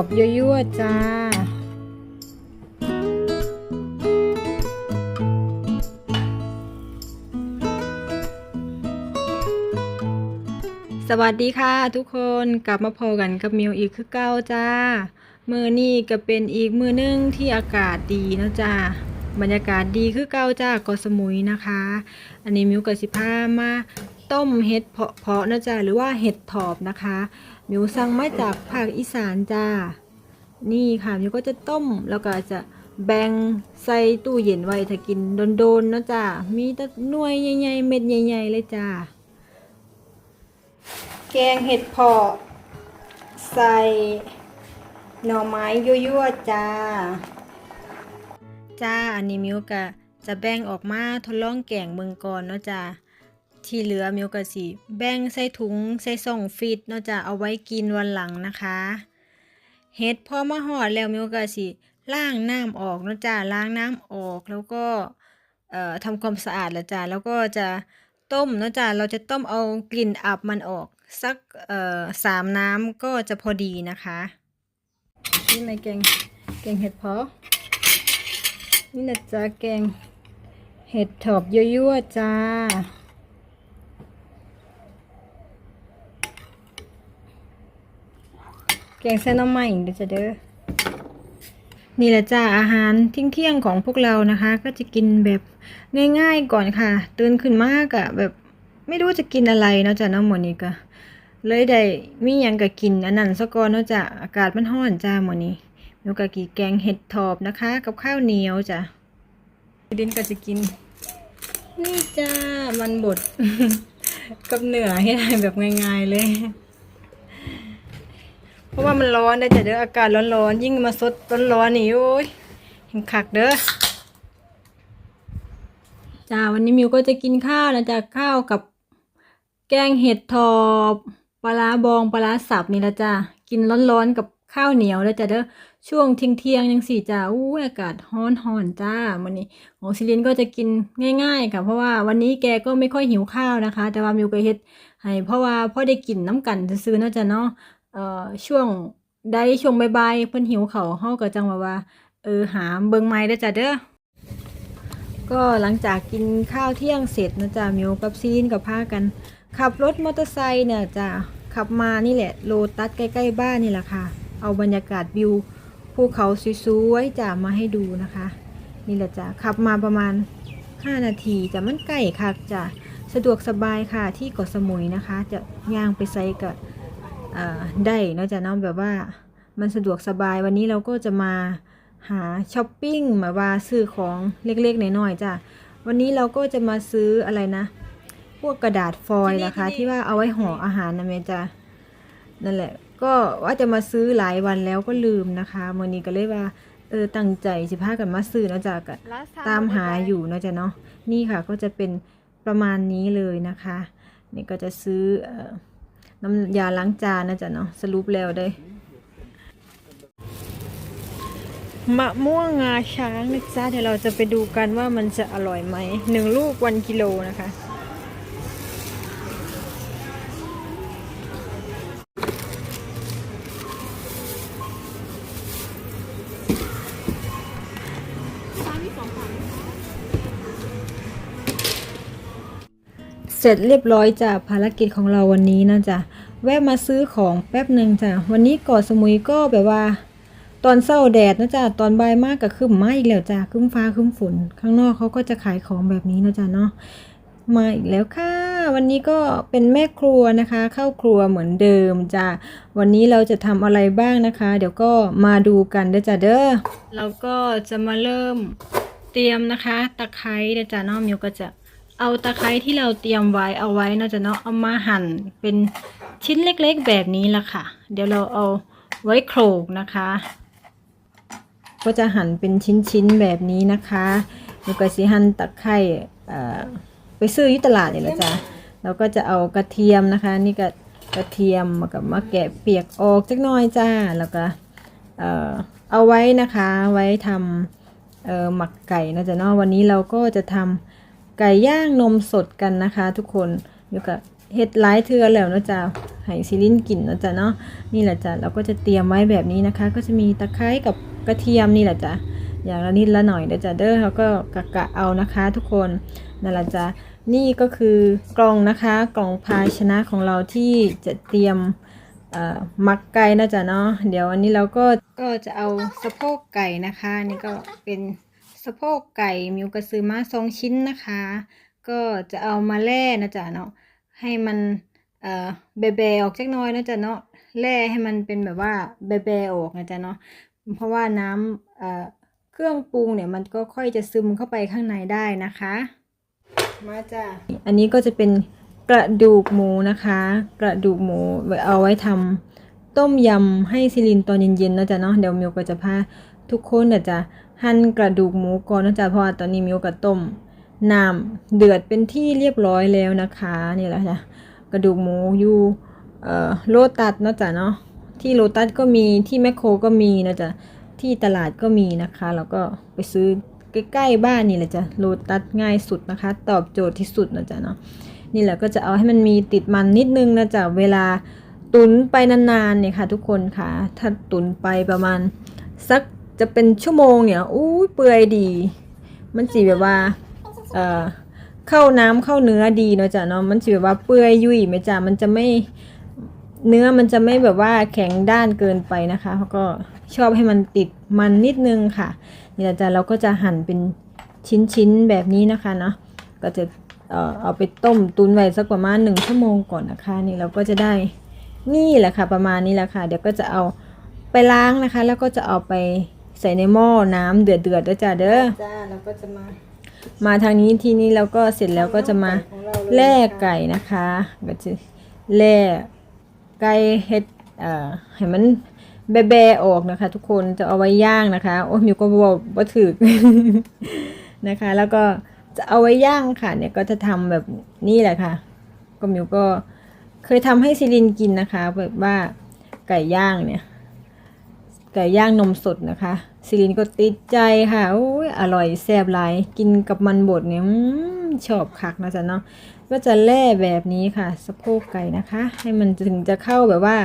อบยั่วๆจ้าสวัสดีค่ะทุกคนกลับมาพอกันกับมิวอีกคือเก้าจ้ามือนี่ก็เป็นอีกมือนึงที่อากาศดีนะจ้าบรรยากาศดีคือเก้าจ้าเกาะสมุยนะคะ อันนี้มิวกับสิพามาต้มเห็ดเพาะเพาะนะจ้าหรือว่าเห็ดถอบนะคะ มิวสั่งมาจากภาคอีสานจ้า นี่ค่ะมิวก็จะต้มแล้วก็จะแบ่งใส่ตู้เย็นไว้ถ้ากินโดนๆเนาะจ้ามีแต่หน่วยใหญ่ๆเม็ดใหญ่ๆเลยจ้า แกงเห็ดเพาะใส่หน่อไม้ยั่วๆจ้า จ้าอันนี้มิวกะจะแบ่งออกมาทดลองแกงเมืองก่อนเนาะจ้า ที่เหลือมิวกะสิแบ่งใส่ถุงใส่ส่องฟิตเนาะจ้าเอาไว้กินวันหลังนะคะเห็ดพอมาหอดแล้วมิวกะสิล้างน้ำออกเนาะจ้าล้างน้ำออกแล้วก็เอ่อทำความสะอาดล้วจ้าแล้วก็จะต้มเนาะจ้าเราจะต้มเอากลิ่นอับมันออกสักเอ่อสามน้ำก็จะพอดีนะคะนี่ในแกงแกงเห็ดเพาะนี่นะจ้าแกงเห็ดถอบยั่วๆจ้า แกงเส้นน้ำใหม่เดี๋ยวจะเด้อนี่แหละจ้าอาหารทิ้งเที่ยงของพวกเรานะคะ ก็จะกินแบบง่ายๆก่อนค่ะตื่นขึ้นมากอะแบบไม่รู้จะกินอะไรเนาะจ้ะเน้องหมอนี้ก็เลยได้มียังก็กินอันนั้นซะก่อนเนาะจ้ะอากาศมันร้อนจ้าหมอนี้แล้วก็กินแกงเห็ดทอบนะคะ กับข้าวเหนียวจ้ะดินก็จะกิน นี่จ้ามันบด กับเหนือให้ได้แบบง่ายๆเลย เพราะว่ามันร้อนได้จ้ะเด้ออากาศร้อนๆยิ่งมาสดร้อนๆนี่โอ้ยเห็นคักเด้อจ้าวันนี้มิวก็จะกินข้าวนะจ้ะข้าวกับแกงเห็ดทอบปลาบองปลาร้าสับนี่ละจ้ะกินร้อนๆกับข้าวเหนียวแล้วจ้ะเด้อช่วงเที่ยงเที่ยงๆยังสี่จ้าอู้อากาศร้อนร้อนจ้าวันนี้ของซิลินก็จะกินง่ายๆค่ะเพราะว่าวันนี้แกก็ไม่ค่อยหิวข้าวนะคะ แต่ว่ามิวก็เฮ็ดให้เพราะว่าพ่อได้กินน้ำกันซื้อๆนาะจ้ะเนาะ เอ่อช่วงได้ช่วงบ่ายๆเพิ่นหิวเขาเฮาก็จังว่าว่า เออหาเบิ่งไม้ได้อจ้ะเด้อก็หลังจากกินข้าวเที่ยงเสร็จนะจ๊ะมิวกับซีนกับพากัน ขับรถมอเตอร์ไซค์เนี่ยจ้ะขับมานี่แหละโลตัสใกล้ๆบ้านนี่แหละค่ะ เอาบรรยากาศวิวภูเขาสวยๆจ้ะมาให้ดูนะคะ นี่แหละจ้ะขับมาประมาณ 5 นาทีจ้ะมันใกล้คักจ้ะสะดวกสบายค่ะที่เกาะสมุยนะคะ จะย่างไปไซกับ ได้เนอกจากน้องแบบว่ามันสะดวกสบายวันนี้เราก็จะมาหาช้อปปิ้งมาว่าซื้อของเล็กๆน้อยๆจ้ะวันนี้เราก็จะมาซื้ออะไรนะ พวกกระดาษฟอยล์นะคะ ที่ว่าเอาไว้ห่ออาหารนะเมจ้ะนั่นแหละ ก็ว่าจะมาซื้อหลายวันแล้วก็ลืมนะคะมื่อนี้ก็เลยว่าเออตั้งใจสิพากันมาซื้อเนอกจากตามหาอยู่เนอะจ้ะเนาะนี่ค่ะก็จะเป็นประมาณนี้เลยนะคะ นี่ก็จะซื้อเอ่อ น้ำยาล้างจานนะจ๊ะเนาะสรุปแล้วได้มะม่วงงาช้างนะจ๊ะเดี๋ยวเราจะไปดูกันว่ามันจะอร่อยไหมหนึ่งลูกวันกิโลนะคะ เสร็จเรียบร้อยจ้ะภารกิจของเราวันนี้นะจ๊ะแวะมาซื้อของแป๊บหนึ่งจ้ะวันนี้เกาะสมุยก็แบบว่า ตอนเช้าแดดนะจ๊ะตอนบ่ายมากก็ครึ้มมาอีกแล้วจ้ะคึ้มฟ้าคึ้มฝน ข้างนอกเขาก็จะขายของแบบนี้นะจ๊ะเนาะมาอีกแล้วค่ะ วันนี้ก็เป็นแม่ครัวนะคะ เข้าครัวเหมือนเดิมจ้ะวันนี้เราจะทำอะไรบ้างนะคะ เดี๋ยวก็มาดูกันเด้อจ้ะเด้อเราก็จะมาเริ่มเตรียมนะคะ ตะไคร้เด้อจ้ะเนาะมิวก็จะ เอาตะไคร้ที่เราเตรียมไว้เอาไว้นะจ๊ะเนาะเอามาหั่นเป็นชิ้นเล็กๆแบบนี้ละค่ะ เดี๋ยวเราเอาไว้โขลกนะคะ ก็จะหั่นเป็นชิ้นๆแบบนี้นะคะแล้วก็สิหั่นตะไคร้ไปซื้อที่ตลาดนี่แหละจ้ะแล้วก็จะเอากระเทียมนะคะ นี่ก็กระเทียมมากับมาแกะเปียกออกจักน่อยจ้าแล้วก็เออเอาไว้นะคะไว้ทำหมักไก่นะจ๊ะเนาะวันนี้เราก็จะทำ ไก่ย่างนมสดกันนะคะ ทุกคนเดี๋ยวก็เฮ็ดหลายเทือแล้วเนาะจ้ะให้ซิลินกลิ่นเนาะจ้ะเนาะนี่แหละจ้ะเราก็จะเตรียมไว้แบบนี้นะคะ ก็จะมีตะไคร้กับกระเทียมนี่แหละจ้ะอย่างละนิดละหน่อยเด้อจ้ะเด้อแล้วก็กะกะเอานะคะ ทุกคนนั่นแหละจ้ะนี่ก็คือกล่องนะคะกล่องภาชนะของเราที่จะเตรียมมักไก่นะจ๊ะเนาะเดี๋ยวอันนี้เราก็ก็จะเอาสะโพกไก่นะคะนี่ก็เป็น สะโพกไก่มิวกระซือมาสองชิ้นนะคะ ก็จะเอามาแล่นะจ๊ะเนาะให้มันเอ่อเบเบออกจักน้อยนะจ๊ะเนาะแล่ให้มันเป็นแบบว่าเบเบออกนะจ๊ะเนาะเพราะว่าน้ำเอ่อเครื่องปรุงเนี่ยมันก็ค่อยจะซึมเข้าไปข้างในได้นะคะ มาจ้ะอันนี้ก็จะเป็นกระดูกหมูนะคะ กระดูกหมูเอาไว้ทำต้มยำให้ซิลินตอนเย็นๆนะจ๊ะเนาะเดี๋ยวมิวก็จะพา ทุกคนนะจ๊ะหั่นกระดูกหมูก่อนนะจ๊ะเพราะว่าตอนนี้มิวก็ต้มน้ำเดือดเป็นที่เรียบร้อยแล้วนะคะนี่แหละจ้ะกระดูกหมูอยู่เอ่อโลตัสเนาะจ๊ะเนาะที่โลตัสก็มีที่แมคโครก็มีนะจ๊ะที่ตลาดก็มีนะคะแล้วก็ไปซื้อใกล้ๆบ้านนี่แหละจ้ะโลตัสง่ายสุดนะคะ ตอบโจทย์ที่สุดนะจ๊ะเนาะนี่แหละก็จะเอาให้มันมีติดมันนิดนึงนะจ๊ะเวลาตุนไปนานๆเนี่ยค่ะทุกคนค่ะ ถ้าตุนไปประมาณสัก จะเป็นชั่วโมงเนี่ยอู้ยเปื่อยดี มันสีแบบว่าเอ่อเข้าน้ำเข้าเนื้อดีเนาะจ้ะเนาะมันจะแบบว่าเปื่อยยุ่ยไหมจ้ะมันจะไม่เนื้อมันจะไม่แบบว่าแข็งด้านเกินไปนะคะเขาก็ชอบให้มันติดมันนิดนึงค่ะนี่แหละจ้ะเราก็จะหั่นเป็นชิ้นๆแบบนี้นะคะเนาะก็จะเอ่อเอาไปต้มตุนไว้สักประมาณหนึ่งชั่วโมงก่อนนะคะ นี่เราก็จะได้นี่แหละค่ะ ประมาณนี้แหละค่ะ เดี๋ยวก็จะเอาไปล้างนะคะ แล้วก็จะเอาไป ใส่ในหม้อน้ำเดือดๆด้วยจ้ะเด้อจ้าเราก็จะมา มาทางนี้ทีนี้เราก็เสร็จแล้วก็จะมาของเราเลยแล่ไก่นะคะก็จะแล่ไก่เฮ็ดเอ่อให้มันแบะๆออกนะคะ ทุกคนจะเอาไว้ย่างนะคะ โอ้ยมิวก็บอกว่าถือนะคะ แล้วก็จะเอาไว้ย่างค่ะเนี่ยก็จะทำแบบนี้แหละค่ะ ก็มิวก็เคยทำให้ซิลินกินนะคะ แบบว่าไก่ย่างเนี่ย ไก่ย่างนมสดนะคะ ซิลินก็ติดใจค่ะโอ้ยอร่อยแซ่บหลายกินกับมันบดเนี่ยชอบคักนะจ๊ะเนาะก็จะแล่แบบนี้ค่ะสะโพกไก่นะคะ ให้มันถึงจะเข้าแบบว่า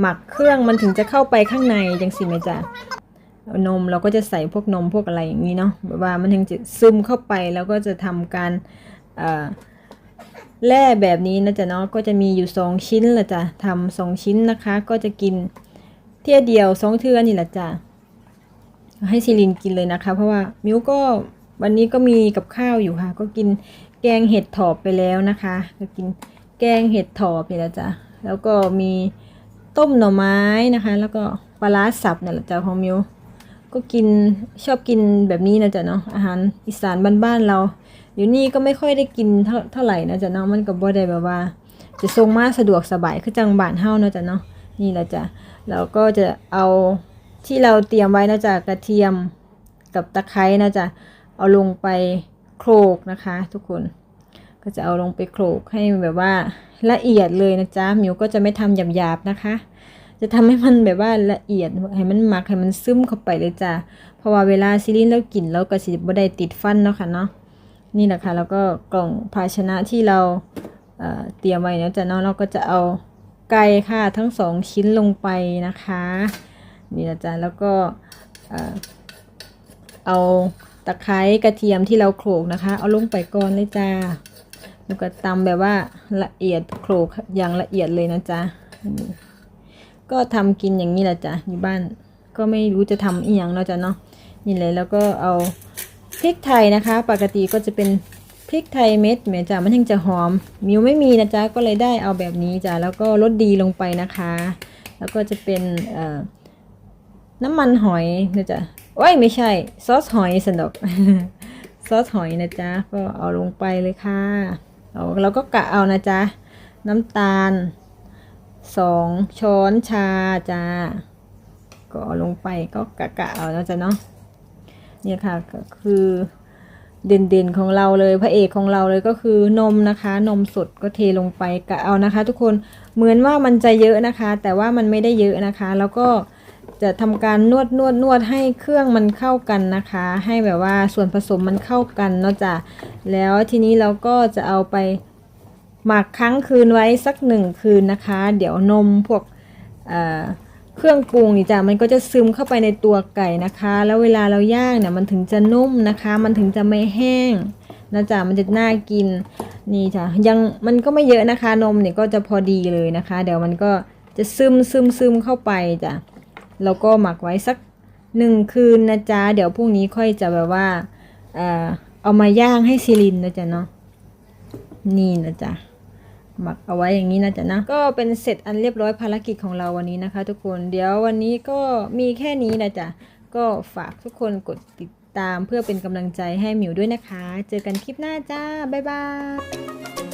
หมักเครื่องมันถึงจะเข้าไปข้างในจังสิไหมจ๊ะนมเราก็จะใส่พวกนมพวกอะไรอย่างนี้เนาะแบบว่ามันถึงจะซึมเข้าไปแล้วก็จะทำการแล่แบบนี้นะจ๊ะเนาะก็จะมีอยู่สองชิ้นละจ้ะทำสองชิ้นนะคะ ก็จะกินเที่ยเดียวสองเทือนี่แหละจ้ะ ให้ซิลินกินเลยนะคะ เพราะว่ามิวก็วันนี้ก็มีกับข้าวอยู่ค่ะ ก็กินแกงเห็ดถอบไปแล้วนะคะ ก็กินแกงเห็ดถอบนี่แหละจ้ะแล้วก็มีต้มหน่อไม้นะคะ แล้วก็ปลาร้าสับนี่แหละจ้ะของมิวก็กินชอบกินแบบนี้นะจ๊ะเนาะอาหารอีสานบ้านๆเราเดี๋ยวนี้ก็ไม่ค่อยได้กินเท่าเท่าไหร่นะจ๊ะเนาะมันก็บ่ได้แบบว่า จะทรงมาสะดวกสบายคือจังบ้านเฮาเนาะจ๊ะเนาะนี่แหละจ้ะเราก็จะเอา ที่เราเตรียมไว้นะจ๊ะกระเทียมกับตะไคร้นะจ๊ะเอาลงไปโขลกนะคะ ทุกคนก็จะเอาลงไปโขลกให้แบบว่าละเอียดเลยนะจ๊ะมิวก็จะไม่ทำหยาบๆนะคะ จะทำให้มันแบบว่าละเอียดให้มันหมักให้มันซึมเข้าไปเลยจ้ะเพราะว่าเวลาซิลินเรากินแล้วก็สิบ่ได้ติดฟันเนาะค่ะเนาะนี่แหละค่ะแล้วก็กล่องภาชนะที่เราเเตรียมไว้นะจ๊ะเนาะเราก็จะเอาไก่ค่ะทั้งสองชิ้นลงไปนะคะ นี่นะจ๊ะแล้วก็เอาตะไคร้กระเทียมที่เราโขลกนะคะ เอาลงไปก่อนเลยจ้าแล้วก็ตำแบบว่าละเอียดโขลกอย่างละเอียดเลยนะจ๊ะก็ทำกินอย่างนี้แหละจ้ะอยู่บ้านก็ไม่รู้จะทำอีหยังเนาะจ๊ะเนาะนี่เลยแล้วก็เอาพริกไทยนะคะ ปกติก็จะเป็นพริกไทยเม็ดแม่จ้ะมันถึงจะหอม มิวไม่มีนะจ๊ะก็เลยได้เอาแบบนี้จ้ะแล้วก็รสดีลงไปนะคะ แล้วก็จะเป็นเอ่อ น้ำมันหอยนะจ๊ะโอ้ยไม่ใช่ ซอสหอยสนดกซอสหอยนะจ๊ะ ก็เอาลงไปเลยค่ะเอาเราก็กะเอานะจ๊ะ น้ำตาลสองช้อนชาจ้า ก็เอาลงไปก็กะกะเอานะจ๊ะเนาะเนี่ยค่ะก็คือเด่นๆของเราเลยพระเอกของเราเลยก็คือนมนะคะ นมสดก็เทลงไปกะเอานะคะ ทุกคนเหมือนว่ามันจะเยอะนะคะ แต่ว่ามันไม่ได้เยอะนะคะ แล้วก็ จะทำการนวดนวดนวดให้เครื่องมันเข้ากันนะคะ ให้แบบว่าส่วนผสมมันเข้ากันเนาะจ้ะแล้วทีนี้เราก็จะเอาไปหมักค้างคืนไว้สักหนึ่งคืนนะคะ เดี๋ยวนมพวกเเครื่องปรุงนี่จ้ะมันก็จะซึมเข้าไปในตัวไก่นะคะ แล้วเวลาเราย่างเนี่ยมันถึงจะนุ่มนะคะ มันถึงจะไม่แห้งนะจ๊ะมันจะน่ากินนี่จ้ะยังมันก็ไม่เยอะนะคะ นมเนี่ยก็จะพอดีเลยนะคะ เดี๋ยวมันก็จะซึมซึมซึมเข้าไปจ้ะ แล้วก็หมักไว้สักหนึ่งคืนนะจ๊ะ เดี๋ยวพรุ่งนี้ค่อยจะแบบว่า เอ่อ เอามาย่างให้ซิลินนะจ๊ะเนาะ นี่นะจ๊ะ หมักเอาไว้อย่างนี้นะจ๊ะนะ ก็เป็นเสร็จอันเรียบร้อยภารกิจของเราวันนี้นะคะ ทุกคน เดี๋ยววันนี้ก็มีแค่นี้นะจ๊ะ ก็ฝากทุกคนกดติดตามเพื่อเป็นกำลังใจให้หมิวด้วยนะคะ เจอกันคลิปหน้าจ้า บ๊ายบาย